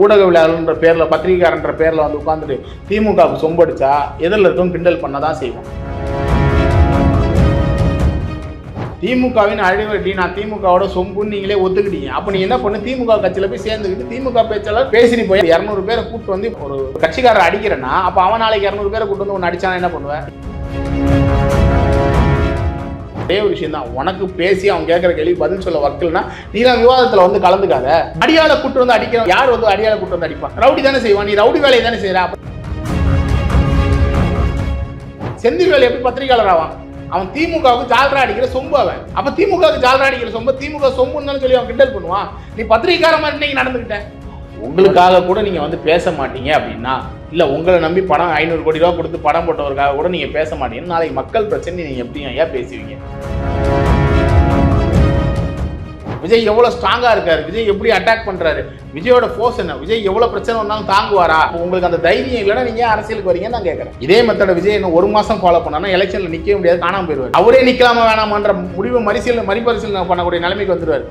ஊடகவியலாளர்ன்ற பேர்ல பத்திரிகைக்காரன்ற பேர்ல வந்து உட்காந்துட்டு திமுகவுக்கு சொம்படிச்சா எதிரில் இருக்கவங்க கிண்டல் பண்ண தான் செய்வோம் திமுகவின் அழிவட்டி நான் திமுகவோட சொம்புன்னு நீங்களே ஒத்துக்கிட்டீங்க. அப்ப நீ என்ன பண்ணு? திமுக கட்சியில் போய் சேர்ந்துக்கிட்டு திமுக பேச்சாளர் பேசிட்டு போய் இரநூறு பேரை கூப்பிட்டு வந்து ஒரு கட்சிக்காரர் அடிக்கிறேன்னா அப்ப அவன் நாளைக்கு இரநூறு பேரை கூப்பிட்டு வந்து ஒன்று அடிச்சானா என்ன பண்ணுவேன் ஒரே ஒரு விஷயம் தான் உனக்கு பேசி அவன் கேட்குற கேள்வி பதில் சொல்ல வக்கல்னா நீ தான் விவாதத்தில் வந்து கலந்துக்காத. அடியால கூட்டு வந்து அடிக்கிற யார் வந்து அடியால கூட்டு வந்து அடிப்பான் ரவுடி தானே செய்வான். நீ ரவுடி வேலையை தானே செய்யற? செந்தில் வேலை எப்படி பத்திரிகையாளர் ஆவான்? அவன் திமுகவுக்கு ஜால்ரா அடிக்கிற சொம்பு அவன். அப்ப திமுகவுக்கு ஜால்ரா அடிக்கிற சொம்பு திமுக சொம்புன்னு சொல்லி அவன் கிண்டல் பண்ணுவான். நீ பத்திரிகைக்கார மாதிரி இன்னைக்கு நடந்துக்கிட்ட உங்களுக்காக கூட நீங்க வந்து பேச மாட்டீங்க அப்படின்னா இல்லை உங்களை நம்பி படம் ஐநூறு கோடி ரூபா கொடுத்து படம் போட்டவருக்காக கூட நீங்கள் பேச மாட்டீங்க நாளைக்கு மக்கள் பிரச்சனை நீங்கள் எப்படி ஐயா பேசுவீங்க? விஜய் எவ்வளோ ஸ்ட்ராங்காக இருக்காரு. விஜய் எப்படி அட்டாக் பண்ணுறாரு விஜயோட ஃபோர்ஸ் என்ன? விஜய் எவ்வளோ பிரச்சனை வந்தாலும் தாங்குவாரா? உங்களுக்கு அந்த தைரியம் இல்லைன்னா நீங்கள் அரசியலுக்கு வரீங்கன்னு நான் கேட்குறேன் இதே மெத்தட விஜய் இன்னும் ஒரு மாதம் ஃபாலோ பண்ணா எலெக்ஷனில் நிற்கவே முடியாது காணாமல் போயிடுவார். அவரே நிற்கலாமா வேணாமான்ற முடிவு மறுசீலனை மறுபரிசீலனை பண்ணக்கூடிய நிலைமைக்கு வந்துடுவார்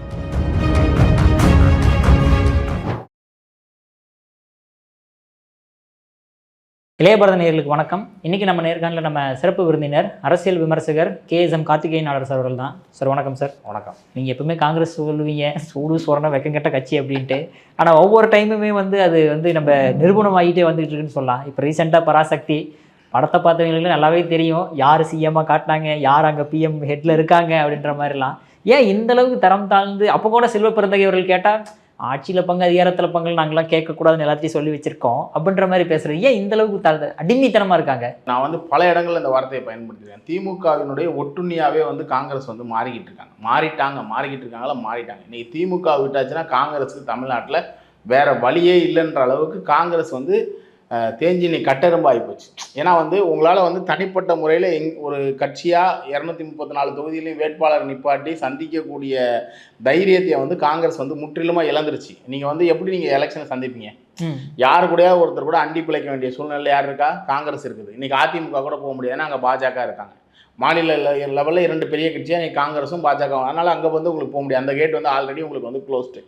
இளையபாரத நேயர்களுக்கு வணக்கம். இன்னைக்கு நம்ம நேர்காணல நம்ம சிறப்பு விருந்தினர் அரசியல் விமர்சகர் K S M Karthikeyan sir அவர்கள் தான். சார் வணக்கம் சார். வணக்கம். நீங்கள் எப்பவுமே காங்கிரஸ் சொல்லுவீங்க சூடு சொரண வெக்கங்கெட்ட கட்சி அப்படின்ட்டு. ஆனால் ஒவ்வொரு டைமுமே வந்து அது வந்து நம்ம நிரூபணமாகிட்டே வந்துகிட்டு இருக்குன்னு சொல்லலாம். இப்போ ரீசெண்டாக பராசக்தி படத்தை பார்த்தவங்களுக்கு நல்லாவே தெரியும். யார் சிஎம்மாக காட்டினாங்க யார் அங்கே பிஎம் ஹெட்டில் இருக்காங்க அப்படின்ற மாதிரிலாம். ஏன் இந்த அளவுக்கு தரம் தாழ்ந்து அப்போ கூட செல்வ பிறந்தகை அவர்கள் கேட்டால் ஆட்சியில் பங்கு அதிகாரத்தில் பங்கு நாங்களாம் கேட்கக்கூடாதுன்னு எல்லாத்தையும் சொல்லி வச்சிருக்கோம். அப்படின்ற மாதிரி பேசுகிறது ஏன் இந்த அளவுக்கு தாழ்ந்து அடிமைத்தனமாக இருக்காங்க? நான் வந்து பல இடங்களில் இந்த வார்த்தையை பயன்படுத்திருக்கேன். திமுகவினுடைய ஒட்டுண்ணியாகவே வந்து காங்கிரஸ் வந்து மாறிக்கிட்டு இருக்காங்க. மாறிட்டாங்க மாறிக்கிட்டு இருக்காங்களா? மாறிட்டாங்க. இன்னைக்கு திமுக விட்டாச்சுன்னா காங்கிரஸுக்கு தமிழ்நாட்டில் வேற வழியே இல்லைன்ற அளவுக்கு காங்கிரஸ் வந்து தேஞ்சி இன்னைக்கு கட்டெரும்பாகி போச்சு. ஏன்னா வந்து உங்களால் வந்து தனிப்பட்ட முறையில் எங் ஒரு கட்சியாக இரநூத்தி முப்பத்தி நாலு தொகுதியிலையும் வேட்பாளர் நிப்பாட்டி சந்திக்கக்கூடிய தைரியத்தை வந்து காங்கிரஸ் வந்து முற்றிலுமாக இழந்துருச்சு. நீங்கள் வந்து எப்படி நீங்கள் எலெக்ஷனை சந்திப்பீங்க? யாரு கூடயா ஒருத்தர் கூட அண்டி பிழைக்க வேண்டிய சூழ்நிலை யார் இருக்கா? காங்கிரஸ் இருக்குது. இன்னைக்கு அதிமுக கூட போக முடியாது. ஏன்னா அங்கே பாஜக இருக்காங்க. மாநில லெவலில் இரண்டு பெரிய கட்சியாக இன்னைக்கு காங்கிரஸும் பாஜக அதனால அங்கே வந்து உங்களுக்கு போக முடியாது. அந்த கேட் வந்து ஆல்ரெடி உங்களுக்கு வந்து க்ளோஸ்டு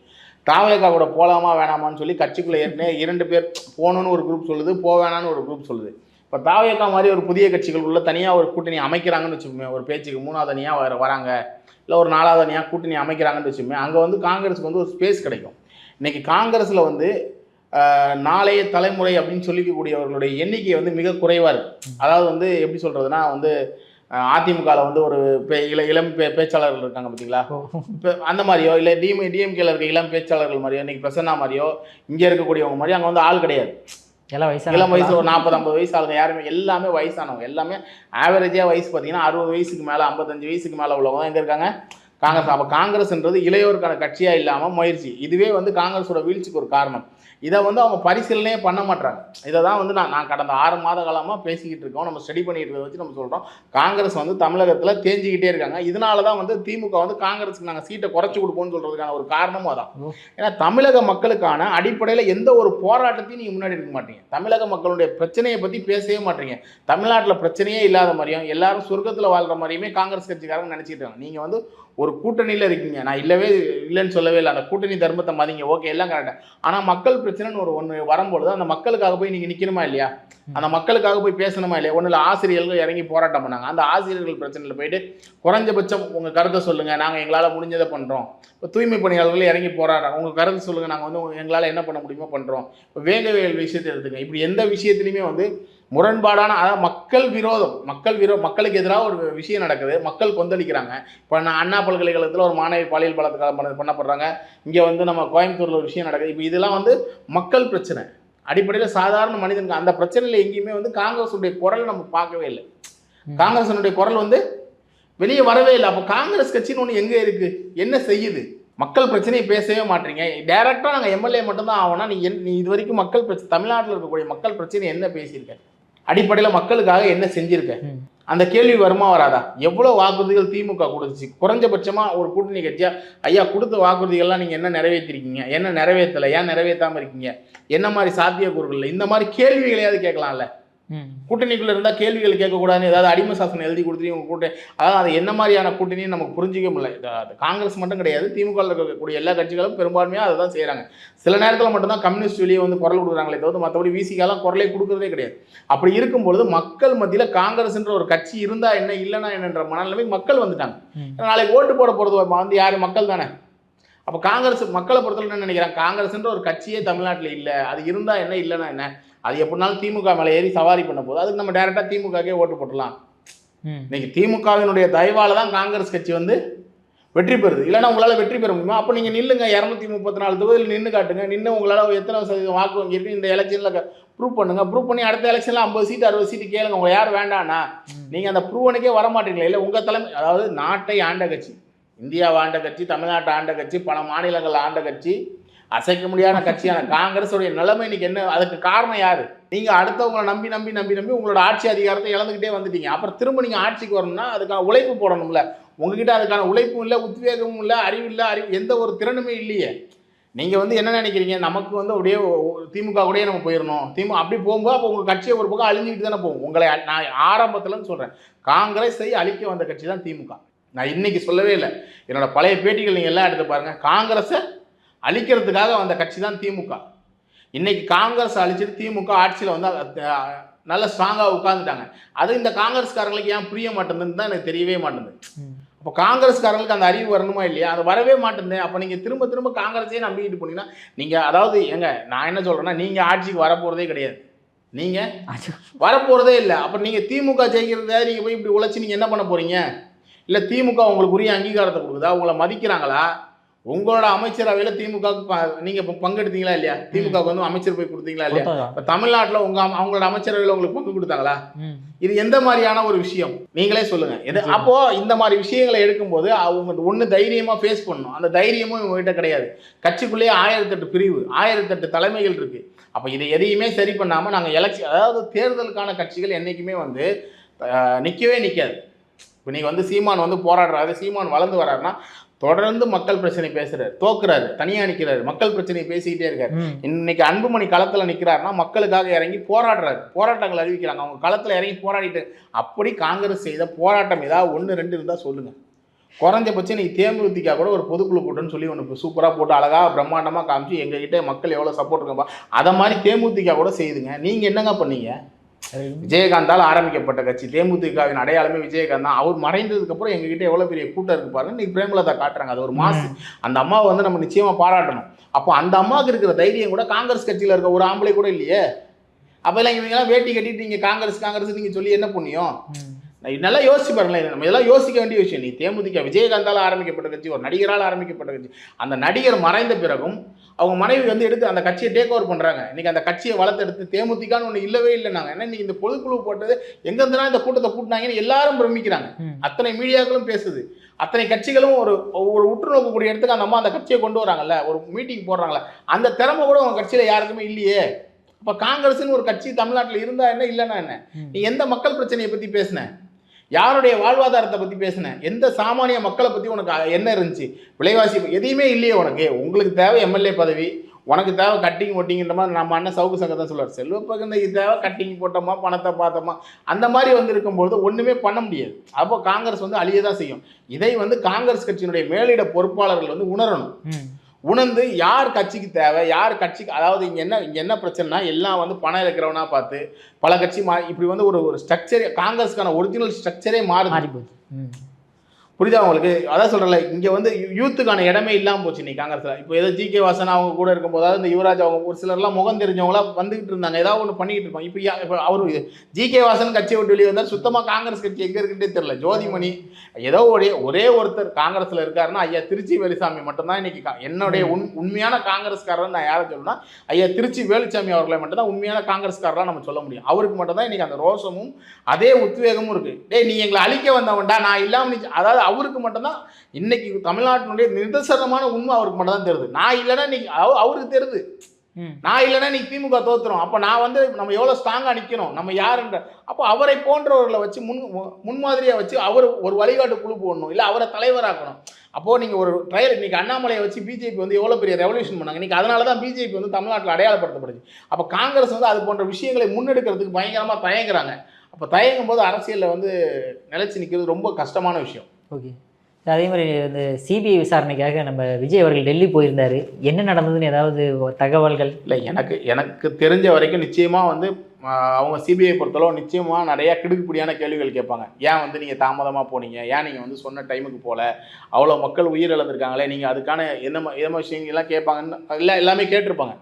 தாவேகா கூட போகலாமா வேணாமான்னு சொல்லி கட்சிக்குள்ளே ஏற்கனவே இரண்டு பேர் போகணுன்னு ஒரு குரூப் சொல்லுது போக வேணாம்னு ஒரு குரூப் சொல்லுது. இப்போ தாவேக்கா மாதிரி ஒரு புதிய கட்சிகள் உள்ள தனியாக ஒரு கூட்டணி அமைக்கிறாங்கன்னு வச்சுக்கோமே ஒரு பேச்சுக்கு மூணாவது அணியாக வர வராங்க இல்லை ஒரு நாலாவது அணியாக கூட்டணி அமைக்கிறாங்கன்னு வச்சுக்கோமே அங்கே வந்து காங்கிரஸுக்கு வந்து ஒரு ஸ்பேஸ் கிடைக்கும். இன்றைக்கி காங்கிரஸில் வந்து நாளைய தலைமுறை அப்படின்னு சொல்லிக்கக்கூடியவர்களுடைய எண்ணிக்கை வந்து மிக குறைவாக இருக்குது அதாவது வந்து எப்படி சொல்கிறதுனா வந்து அதிமுகவில் வந்து ஒரு பே- இள இளம் பே பேச்சாளர்கள் இருக்காங்க பார்த்தீங்களா இப்போ அந்த மாதிரியோ இல்லை டிஎம் டிஎம்கேல இருக்க இளம் பேச்சாளர்கள் மாதிரியோ இன்னைக்கு பிரசன்னா மாதிரியோ இங்கே இருக்கக்கூடியவங்க மாதிரி அங்கே வந்து ஆள் கிடையாது. எல்லாம் வயசான இளம் வயசு ஒரு நாற்பது ஐம்பது வயசு ஆளுங்க யாருமே எல்லாமே வயசானவங்க. எல்லாமே ஆவரேஜாக வயசு பார்த்தீங்கன்னா அறுபது வயசுக்கு மேலே ஐம்பத்தஞ்சு வயசுக்கு மேலே உள்ளவங்க எங்கே இருக்காங்க. காங்கிரஸ் அப்போ காங்கிரஸ்ன்றது இளையோருக்கான கட்சியாக இல்லாமல் முயற்சி. இதுவே வந்து காங்கிரஸோட வீழ்ச்சிக்கு ஒரு காரணம். இதை வந்து அவங்க பரிசீலனையே பண்ண மாட்டாங்க இதை தான் வந்து நான் நான் கடந்த ஆறு மாத காலமாக பேசிக்கிட்டு இருக்கோம். நம்ம ஸ்டடி பண்ணிட்டு இருக்கிறத வச்சு நம்ம சொல்கிறோம் காங்கிரஸ் வந்து தமிழகத்தில் தேஞ்சிக்கிட்டே இருக்காங்க. இதனால தான் வந்து திமுக வந்து காங்கிரஸுக்கு நாங்கள் சீட்டை குறைச்சி கொடுப்போம்னு சொல்கிறதுக்கான ஒரு காரணமும் அதான். ஏன்னா தமிழக மக்களுக்கான அடிப்படையில் எந்த ஒரு போராட்டத்தையும் நீங்கள் முன்னாடி இருக்க மாட்டீங்க. தமிழக மக்களுடைய பிரச்சனையை பற்றி பேசவே மாட்டீங்க. தமிழ்நாட்டில் பிரச்சனையே இல்லாத மாதிரியும் எல்லாரும் சொர்க்கத்தில் வாழ்கிற மாதிரியுமே காங்கிரஸ் கட்சிக்காரங்க நினச்சிட்டு இருக்காங்க. நீங்கள் வந்து ஒரு கூட்டணியில் இருக்கீங்க. நான் இல்லவே இல்லைன்னு சொல்லவே இல்லை. அந்த கூட்டணி தர்மத்தை மதிங்க. ஓகே எல்லாம் கரெக்டாக ஆனால் மக்கள் பிரச்சனைன்னு ஒரு ஒன்று வரும்பொழுது அந்த மக்களுக்காக போய் நீங்கள் நிற்கணுமா இல்லையா? அந்த மக்களுக்காக போய் பேசணுமா இல்லையா? ஒன்றும் இல்லை ஆசிரியர்கள் இறங்கி போராட்டம் பண்ணாங்க. அந்த ஆசிரியர்கள் பிரச்சனையில் போயிட்டு குறைஞ்சபட்சம் உங்கள் கருத்தை சொல்லுங்கள் நாங்கள் எங்களால் முடிஞ்சதை பண்ணுறோம் இப்போ தூய்மை பணியாளர்கள் இறங்கி போராடுறாங்க. உங்கள் கருத்து சொல்லுங்கள் நாங்கள் வந்து எங்களால் என்ன பண்ண முடியுமோ பண்ணுறோம் இப்போ வேகவியல் விஷயத்தை எடுத்துங்க இப்படி எந்த விஷயத்துலையுமே வந்து முரண்பாடான அதாவது மக்கள் விரோதம் மக்கள் விரோ மக்களுக்கு எதிராக ஒரு விஷயம் நடக்குது மக்கள் கொந்தளிக்கிறாங்க. இப்போ நான் அண்ணா பல்கலைக்கழகத்தில் ஒரு மாணவி பாலியல் பலாத்காரம் பண்ண பண்ணப்படுறாங்க. இங்கே வந்து நம்ம கோயம்புத்தூரில் ஒரு விஷயம் நடக்குது. இப்போ இதெல்லாம் வந்து மக்கள் பிரச்சனை. அடிப்படையில் சாதாரண மனிதனுக்கு அந்த பிரச்சனையில் எங்கேயுமே வந்து காங்கிரஸுடைய குரல் நம்ம பார்க்கவே இல்லை. காங்கிரஸினுடைய குரல் வந்து வெளியே வரவே இல்லை. அப்போ காங்கிரஸ் கட்சின்னு ஒன்று எங்கே இருக்குது என்ன செய்யுது? மக்கள் பிரச்சனையை பேசவே மாட்டீங்க. டேரெக்டாக நாங்கள் எம்எல்ஏ மட்டும்தான் ஆகணும்னா நீ என் நீ இது வரைக்கும் மக்கள் பிரச்சனை தமிழ்நாட்டில் இருக்கக்கூடிய மக்கள் பிரச்சனை என்ன பேசியிருக்க? அடிப்படையில் மக்களுக்காக என்ன செஞ்சிருக்க. அந்த கேள்வி வருமா வராதா? எவ்வளோ வாக்குறுதிகள் திமுக கொடுத்துச்சு? குறைஞ்சபட்சமாக ஒரு கூட்டணி கட்சியா ஐயா கொடுத்த வாக்குறுதிகள்லாம் நீங்கள் என்ன நிறைவேற்றிருக்கீங்க? என்ன நிறைவேற்றலை? ஏன் நிறைவேற்றாமல் இருக்கீங்க? என்ன மாதிரி சாத்தியக்கூறுகள்? இந்த மாதிரி கேள்விகளையாவது கேட்கலாம்ல. கூட்டணிக்குள்ள இருந்தால் கேள்விகள் கேட்கக்கூடாதுன்னு ஏதாவது அடிமை சாசனம் எழுதி கொடுத்துட்டு உங்க கூட்டணி அதாவது அது என்ன மாதிரியான கூட்டணின்னு நமக்கு புரிஞ்சிக்க முடியல. காங்கிரஸ் மட்டும் கிடையாது திமுக இருக்கக்கூடிய எல்லா கட்சிகளும் பெரும்பான்மையாக அதை தான் செய்கிறாங்க சில நேரத்தில் மட்டும்தான் கம்யூனிஸ்ட் வெளியே வந்து குரல் கொடுக்குறாங்களே தவிர்த்து மற்றபடி விசிகாலாம் குரலே கொடுக்குறதே கிடையாது. அப்படி இருக்கும்பொழுது மக்கள் மத்தியில் காங்கிரஸ்ன்ற ஒரு கட்சி இருந்தால் என்ன இல்லைன்னா என்னன்ற மனநிலைமை மக்கள் வந்துட்டாங்க. நாளைக்கு ஓட்டு போட போகிறது வந்து யார்? மக்கள் தானே. அப்போ காங்கிரஸ் மக்களை பொறுத்தவரை என்ன நினைக்கிறாங்க? காங்கிரஸ்ன்ற ஒரு கட்சியே தமிழ்நாட்டில் இல்லை. அது இருந்தால் என்ன இல்லைன்னா என்ன? அது எப்படினாலும் திமுக மேலே ஏறி சவாரி பண்ண போது அதுக்கு நம்ம டேரெக்டாக திமுகக்கே ஓட்டு போட்டுடலாம். ம். இன்னைக்கு திமுகவினுடைய தயவால தான் காங்கிரஸ் கட்சி வந்து வெற்றி பெறுது. இல்லைன்னா உங்களால் வெற்றி பெற முடியுமா? அப்போ நீங்கள் நில்லுங்க. இரநூத்தி முப்பத்தி நாலு தொகுதியில் நின்று காட்டுங்க. நின்று உங்களால் எத்தனை சதவீதம் வாக்கு வங்கி இருக்கு இந்த எலெக்ஷனில் ப்ரூவ் பண்ணுங்க. ப்ரூவ் பண்ணி அடுத்த எலெக்ஷனில் ஐம்பது சீட் அறுபது சீட்டு கேளுங்க. உங்களை யார் வேண்டாம்னா நீங்கள் அந்த ப்ரூவனுக்கே வர மாட்டீங்களா இல்லை உங்கள் தலைமை அதாவது நாட்டை ஆண்ட கட்சி. இந்தியாவை ஆண்ட கட்சி தமிழ்நாட்டை ஆண்ட கட்சி பல மாநிலங்கள் ஆண்ட கட்சி அசைக்க முடியாத கட்சியான காங்கிரஸுடைய நிலைமை இன்னைக்கு என்ன? அதுக்கு காரணம் யார்? நீங்கள் அடுத்தவங்களை நம்பி நம்பி நம்பி நம்பி உங்களோட ஆட்சி அதிகாரத்தை இழந்துக்கிட்டே வந்துட்டீங்க. அப்புறம் திரும்ப நீங்கள் ஆட்சிக்கு வரணும்னா அதுக்கான உழைப்பு போடணும்ல. உங்ககிட்ட அதுக்கான உழைப்பும் இல்லை உத்வேகமும் இல்லை அறிவு இல்லை அறிவு எந்த ஒரு திறனுமே இல்லையே. நீங்கள் வந்து என்ன நினைக்கிறீங்க? நமக்கு வந்து அப்படியே திமுக கூடயே நம்ம போயிடணும் திமுக அப்படி போகும்போது அப்போ உங்கள் கட்சியை ஒரு பக்கம் அழிஞ்சிக்கிட்டு தானே போகும். உங்களை நான் ஆரம்பத்தில்னு சொல்கிறேன் காங்கிரஸை அழிக்க வந்த கட்சி தான் திமுக. நான் இன்னைக்கு சொல்லவே இல்லை. என்னோட பழைய பேட்டிகள் நீங்க எல்லாம் எடுத்து பாருங்க. காங்கிரஸை அழிக்கிறதுக்காக வந்த கட்சி தான் திமுக. இன்னைக்கு காங்கிரஸ் அழிச்சிட்டு திமுக ஆட்சியில் வந்து நல்ல ஸ்ட்ராங்காக உட்காந்துட்டாங்க அது இந்த காங்கிரஸ்காரங்களுக்கு ஏன் புரிய மாட்டேங்குதுன்னு தான் எனக்கு தெரியவே மாட்டேங்குது. அப்போ காங்கிரஸ்காரங்களுக்கு அந்த அறிவு வரணுமா இல்லையா? அது வரவே மாட்டேங்குது. அப்போ நீங்கள் திரும்ப திரும்ப காங்கிரஸே நம்பிக்கிட்டு போனீங்கன்னா நீங்கள் அதாவது ஏங்க நான் என்ன சொல்கிறேன்னா நீங்கள் ஆட்சிக்கு வரப்போகிறதே கிடையாது. நீங்கள் வரப்போகிறதே இல்லை. அப்போ நீங்கள் திமுக ஜெயிக்கிறத நீங்கள் போய் இப்படி உழைச்சி நீங்கள் என்ன பண்ண போகிறீங்க இல்லை திமுக உங்களுக்கு உரிய அங்கீகாரத்தை கொடுக்குதா? உங்களை மதிக்கிறாங்களா? உங்களோட அமைச்சரவையில் திமுக இப்போ பங்கெடுத்தீங்களா இல்லையா? திமுக வந்து அமைச்சர் போய் கொடுத்தீங்களா இல்லையா. இப்போ தமிழ்நாட்டில் உங்கள் அவங்களோட அமைச்சரவையில் உங்களுக்கு பங்கு கொடுத்தாங்களா? இது எந்த மாதிரியான ஒரு விஷயம்? நீங்களே சொல்லுங்க. எது அப்போ இந்த மாதிரி விஷயங்களை எடுக்கும்போது அவங்க ஒன்று தைரியமா ஃபேஸ் பண்ணணும். அந்த தைரியமும் இவங்ககிட்ட கிடையாது. கட்சிக்குள்ளேயே ஆயிரத்தெட்டு பிரிவு ஆயிரத்தெட்டு தலைமைகள் இருக்கு. அப்போ இதை எதையுமே சரி பண்ணாம நாங்கள் எலெக்ஷன் அதாவது தேர்தலுக்கான கட்சிகள் என்னைக்குமே வந்து அஹ், நிக்கவே நிக்காது. இப்போ நீங்கள் வந்து சீமான் வந்து போராடுறாரு சீமான் வளர்ந்து வர்றாருன்னா தொடர்ந்து மக்கள் பிரச்சனை பேசுறாரு தோக்குறாரு தனியா நிக்கிறாரு மக்கள் பிரச்சனையை பேசிக்கிட்டே இருக்காரு. இன்னைக்கு அன்புமணி களத்தில் நிற்கிறாருன்னா மக்களுக்காக இறங்கி போராடுறாரு. போராட்டங்கள் அறிவிக்கிறாங்க. அவங்க களத்தில் இறங்கி போராடிட்டு அப்படி காங்கிரஸ் செய்த போராட்டம் ஏதாவது ஒன்று ரெண்டு இருந்தால் சொல்லுங்கள் குறைஞ்சபட்சம் நீ தேமுதிக கூட ஒரு பொதுக்குழு கூட்டம்னு சொல்லி ஒன்று சூப்பராக போட்டு அழகாக பிரம்மாண்டமாக காமிச்சு எங்ககிட்ட மக்கள் எவ்வளோ சப்போர்ட் இருக்கப்பா அதை மாதிரி தேமுதிக கூட செய்யுதுங்க நீங்கள் என்னங்க பண்ணீங்க? விஜயகாந்தால் ஆரம்பிக்கப்பட்ட கட்சி. தேமுதிகவின் அடையாளமே விஜயகாந்த் தான். அவர் மறைந்ததுக்கு அப்புறம் எங்ககிட்ட எவ்வளோ பெரிய கூட்டம் இருக்கு பாருங்க. இன்னைக்கு பிரேமலதா காட்டுறாங்க. அது ஒரு மாசு. அந்த அம்மாவை வந்து நம்ம நிச்சயமா பாராட்டணும். அப்போ அந்த அம்மாவுக்கு இருக்கிற தைரியம் கூட காங்கிரஸ் கட்சியில் இருக்க ஒரு ஆம்பளை கூட இல்லையே. அப்போல்லாம் இவங்கெல்லாம் வேட்டி கட்டிட்டு நீங்கள் காங்கிரஸ் காங்கிரஸ் நீங்கள் சொல்லி என்ன புண்ணியம்? நல்லா யோசிச்சு பாருங்களேன். நம்ம இதெல்லாம் யோசிக்க வேண்டிய விஷயம். நீ தேமுதிக விஜயகாந்தால் ஆரம்பிக்கப்பட்ட கட்சி ஒரு நடிகரால் ஆரம்பிக்கப்பட்ட கட்சி. அந்த நடிகர் மறைந்த பிறகும் அவங்க மனைவி வந்து எடுத்து அந்த கட்சியை டேக் ஓவர் பண்ணுறாங்க இன்னைக்கு அந்த கட்சியை வளர்த்தெடுத்து தேமுதிகான்னு ஒன்று இல்லவே இல்லை நாங்கள் ஏன்னா இன்னைக்கு இந்த பொதுக்குழு போட்டது எங்கேருந்துனா இந்த கூட்டத்தை கூட்டினாங்கன்னு எல்லாரும் பிரமிக்கிறாங்க. அத்தனை மீடியாக்களும் பேசுது. அத்தனை கட்சிகளும் ஒரு ஒரு உற்று நோக்கக்கூடிய இடத்துக்கு அந்த அம்மா அந்த கட்சியை கொண்டு வராங்கல்ல. ஒரு மீட்டிங் போடுறாங்கல்ல. அந்த திறமை கூட உங்க கட்சியில யாருக்குமே இல்லையே. அப்ப காங்கிரஸ்னு ஒரு கட்சி தமிழ்நாட்டில் இருந்தா என்ன இல்லைன்னா என்ன. நீ எந்த மக்கள் பிரச்சனையை பத்தி பேசுன? யாருடைய வாழ்வாதாரத்தை பற்றி பேசினேன்? எந்த சாமானிய மக்களை பற்றி உனக்கு என்ன இருந்துச்சு? விலைவாசி எதையுமே இல்லையே உனக்கு. உங்களுக்கு தேவை எம்எல்ஏ பதவி உனக்கு தேவை கட்டிங் ஒட்டிங்கிற மாதிரி நம்ம அண்ணன் சவுக்கு சங்கர் தான் சொல்லுவார். செல்வப்பகுந்தைக்கு தேவை கட்டிங் போட்டோமா பணத்தை பார்த்தோமா? அந்த மாதிரி வந்து இருக்கும்போது ஒன்றுமே பண்ண முடியாது. அப்போ காங்கிரஸ் வந்து அழிய தான் செய்யும். இதை வந்து காங்கிரஸ் கட்சியினுடைய மேலிட பொறுப்பாளர்கள் வந்து உணரணும். உணர்ந்து யார் கட்சிக்கு தேவை யார் கட்சிக்கு அதாவது இங்கே என்ன இங்கே என்ன பிரச்சனைனா எல்லாம் வந்து பணம் இருக்கிறவனா பார்த்து பல கட்சி மா இப்படி வந்து ஒரு ஒரு ஸ்ட்ரக்சர் காங்கிரஸ்க்கான ஒரிஜினல் ஸ்ட்ரக்சரே மாறி போகுது புரியுதா உங்களுக்கு? அதான் சொல்கிறேன்ல இங்கே வந்து யூத்துக்கான இடமே இல்லாமல் போச்சு நீ காங்கிரஸில். இப்போ ஏதோ ஜி கே வாசன் அவங்க கூட இருக்கும்போது அதாவது இந்த யுவராஜ் அவங்க ஒரு சிலர்லாம் முகம் தெரிஞ்சவங்களா வந்துகிட்டு இருந்தாங்க. ஏதாவது ஒன்று பண்ணிக்கிட்டு இருப்பாங்க. இப்போ இப்போ அவரு ஜி கே வாசன் கட்சியை விட்டு வெளியே வந்தால் சுத்தமாக காங்கிரஸ் கட்சி எங்கே இருக்குன்னே தெரியல. ஜோதிமணி ஏதோ ஒரே ஒரே ஒருத்தர் காங்கிரஸில் இருக்காருன்னா ஐயா திருச்சி வேலுசாமி மட்டும்தான் இன்னைக்கு என்னுடைய உண் உண்மையான காங்கிரஸ்காரர் நான் யாரை சொல்லணும்னா ஐயா திருச்சி வேலுசாமி அவர்களை மட்டும்தான் உண்மையான காங்கிரஸ்காரராக நம்ம சொல்ல முடியும். அவருக்கு மட்டும்தான் இன்னைக்கு அந்த ரோஷமும் அதே உத்வேகமும் இருக்கு. டேய் நீ எங்களை அழிக்க வந்தவன்டா. நான் இல்லாமல் அதாவது அவருக்கு மட்டும்தான் இன்னைக்கு தமிழ்நாட்டினுடைய நிதர்சனமான உண்மை அவருக்கு மட்டும் தான் தெரியுது. நான் இல்லைன்னா அவ- அவருக்கு தெரியுது. நான் இல்லைன்னா நீ திமுக தோத்துரும். அப்போ நான் வந்து நம்ம எவ்வளோ ஸ்ட்ராங்காக நிற்கணும் நம்ம யாருன்ற அப்போ அவரை போன்றவர்களை வச்சு முன் முன்மாதிரியாக வச்சு அவர் ஒரு வழிகாட்டு குழு போடணும். இல்லை அவரை தலைவராக்கணும். அப்போது நீங்கள் ஒரு ட்ரையல் இன்னைக்கு அண்ணாமலையை வச்சு பிஜேபி வந்து எவ்வளோ பெரிய ரெவல்யூஷன் பண்ணாங்க? இன்னைக்கு அதனால தான் பிஜேபி வந்து தமிழ்நாட்டில் அடையாளப்படுத்தப்படுது அப்போ காங்கிரஸ் வந்து அது போன்ற விஷயங்களை முன்னெடுக்கிறதுக்கு பயங்கரமாக தயங்குறாங்க. அப்போ தயங்கும் போது அரசியலில் வந்து நிலைச்சு நிற்கிறது ரொம்ப கஷ்டமான விஷயம். ஓகே. அதே மாதிரி இந்த சிபிஐ விசாரணைக்காக நம்ம விஜய் அவர்கள் டெல்லி போயிருந்தார். என்ன நடந்ததுன்னு ஏதாவது தகவல்கள்? இல்லை எனக்கு எனக்கு தெரிஞ்ச வரைக்கும் நிச்சயமாக வந்து அவங்க சிபிஐ பொறுத்தளவு நிச்சயமாக நிறையா கிடுக்குப்பிடியான கேள்விகள் கேட்பாங்க. ஏன் வந்து நீங்கள் தாமதமாக போனீங்க? ஏன் நீங்கள் வந்து சொன்ன டைமுக்கு போகல அவ்வளோ மக்கள் உயிர் இழந்திருக்காங்களே நீங்கள் அதுக்கான என்ன ம- என்ன விஷயங்கள்லாம் கேட்பாங்கன்னு எல்லாம் எல்லாமே கேட்டிருப்பாங்க.